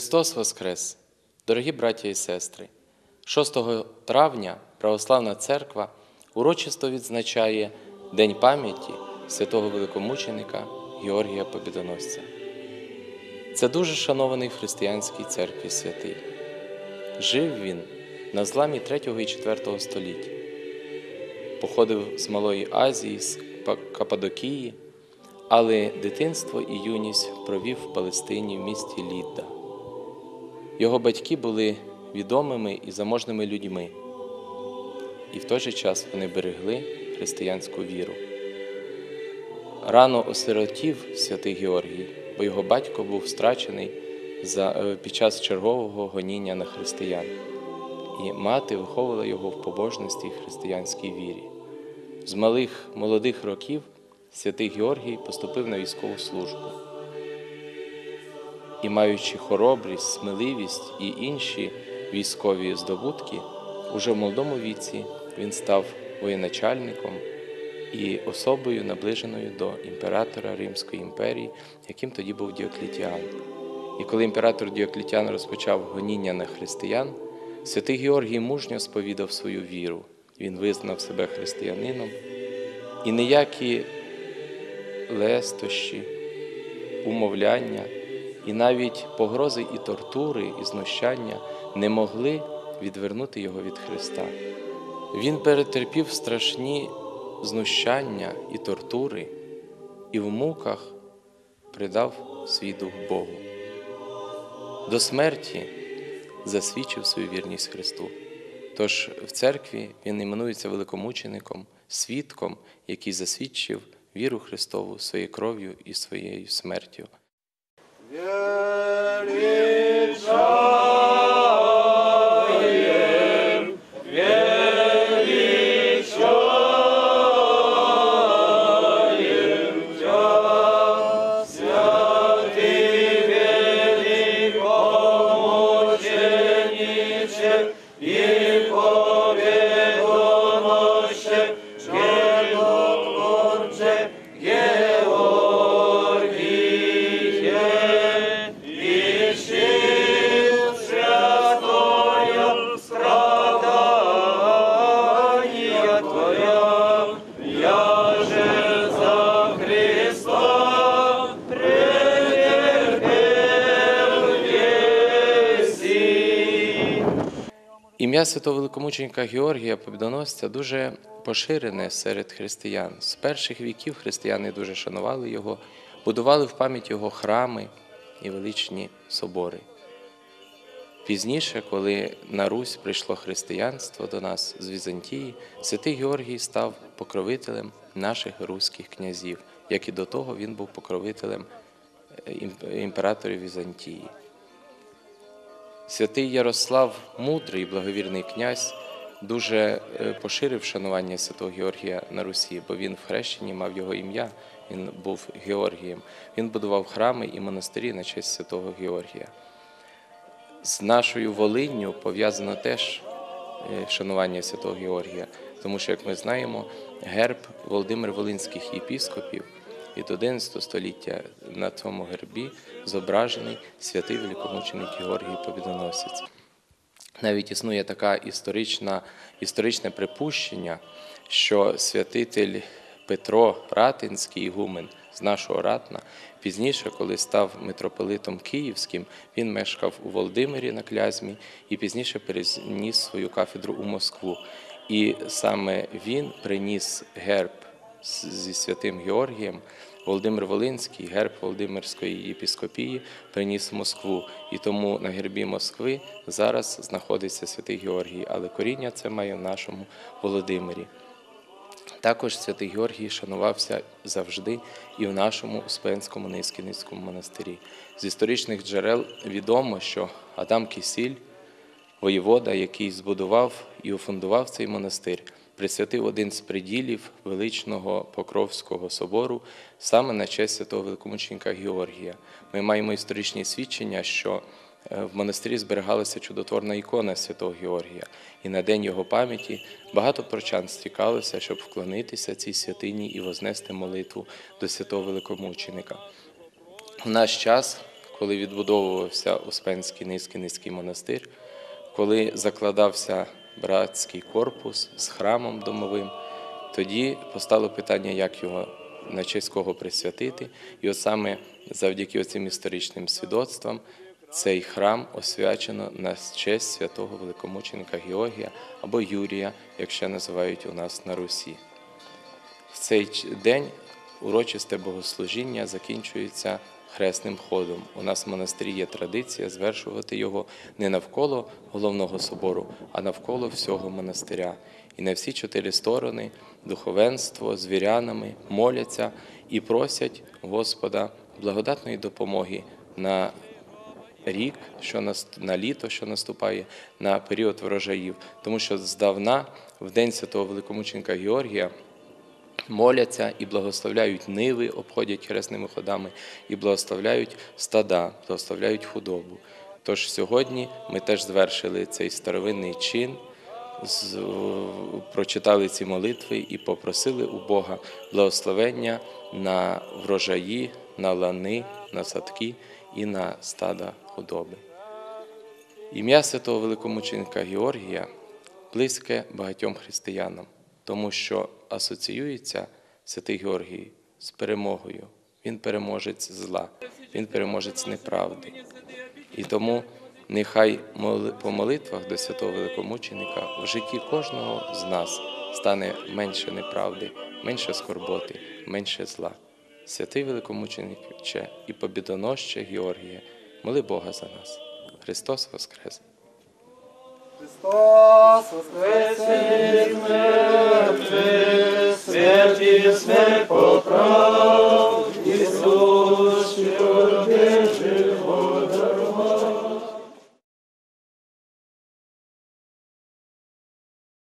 Христос Воскрес! Дорогі браття і сестри! 6 травня Православна Церква урочисто відзначає День пам'яті святого великомученика Георгія Побідоносця. Це дуже шанований в християнській церкві святий. Жив він на зламі 3 і 4 століття. Походив з Малої Азії, з Кападокії, але дитинство і юність провів в Палестині в місті Лідда. Його батьки були відомими і заможними людьми, і в той же час вони берегли християнську віру. Рано осиротів святий Георгій, бо його батько був страчений е, під час чергового гоніння на християн, і мати виховувала його в побожності і християнській вірі. З малих молодих років святий Георгій поступив на військову службу. І, маючи хоробрість, сміливість і інші військові здобутки, уже в молодому віці він став воєначальником і особою, наближеною до імператора Римської імперії, яким тоді був Діоклітіан. І коли імператор Діоклітіан розпочав гоніння на християн, святий Георгій мужньо сповідав свою віру. Він визнав себе християнином, і ніякі лестощі, умовляння, і навіть погрози і тортури, і знущання не могли відвернути його від Христа. Він перетерпів страшні знущання і тортури, і в муках придав свій дух Богу. До смерті засвідчив свою вірність Христу. Тож в церкві він іменується великомучеником, свідком, який засвідчив віру Христову своєю кров'ю і своєю смертю. Here Ім'я святого великомученика Георгія Побідоносця дуже поширене серед християн. З перших віків християни дуже шанували його, будували в пам'ять його храми і величні собори. Пізніше, коли на Русь прийшло християнство до нас з Візантії, святий Георгій став покровителем наших руських князів, як і до того він був покровителем е, імператорів Візантії. Святий Ярослав, мудрий благовірний князь, дуже е, поширив шанування святого Георгія на Русі, бо він в хрещенні мав його ім'я, він був Георгієм. Він будував храми і монастирі на честь святого Георгія. З нашою Волинню пов'язано теж е, шанування святого Георгія, тому що, як ми знаємо, герб Володимир Волинських єпіскопів від 11 століття на цьому гербі зображений святий великомученик Георгій Побідоносець. Навіть існує історична, історичне припущення, що святитель Петро Ратинський ігумен з нашого ратна, пізніше, коли став митрополитом Київським, він мешкав у Володимирі на Клязьмі і пізніше переніс свою кафедру у Москву. І саме він приніс герб зі святим Георгієм, Володимир Волинський, герб Володимирської єпіскопії, приніс в Москву. І тому на гербі Москви зараз знаходиться святий Георгій, але коріння це має в нашому Володимирі. Також святий Георгій шанувався завжди і в нашому Успенському Низкіницькому монастирі. З історичних джерел відомо, що Адам Кісіль, воєвода, який збудував і офундував цей монастир, присвятив один з приділів величного Покровського собору саме на честь святого великомученика Георгія. Ми маємо історичні свідчення, що е, в монастирі зберігалася чудотворна ікона святого Георгія, і на день його пам'яті багато прочан стікалося, щоб вклонитися цій святині і вознести молитву до святого великомученика. В наш час, коли відбудовувався Успенський низький низький монастир, коли закладався братський корпус з храмом домовим, тоді постало питання, як його на честь кого присвятити. І от саме завдяки цим історичним свідоцтвам цей храм освячено на честь святого великомученика Георгія або Юрія, як ще називають у нас на Русі. В цей день урочисте богослужіння закінчується хресним ходом. У нас в монастирі є традиція звершувати його не навколо головного собору, а навколо всього монастиря. І на всі чотири сторони духовенство з вірянами моляться і просять Господа благодатної допомоги на рік, що наст- на літо, що наступає, на період врожаїв. Тому що здавна, в день святого великомученика Георгія, моляться і благословляють ниви, обходять хресними ходами, і благословляють стада, благословляють худобу. Тож сьогодні ми теж звершили цей старовинний чин, прочитали ці молитви і попросили у Бога благословення на врожаї, на лани, на садки і на стада худоби. Ім'я святого великомученика Георгія близьке багатьом християнам, тому що асоціюється святий Георгій з перемогою. Він переможець зла, він переможець неправди. І тому нехай по молитвах до святого великомученика в житті кожного з нас стане менше неправди, менше скорботи, менше зла. Святий великомучениче і побідоноще Георгіє, моли Бога за нас. Христос Воскрес! Христос воскресе! Святі смерть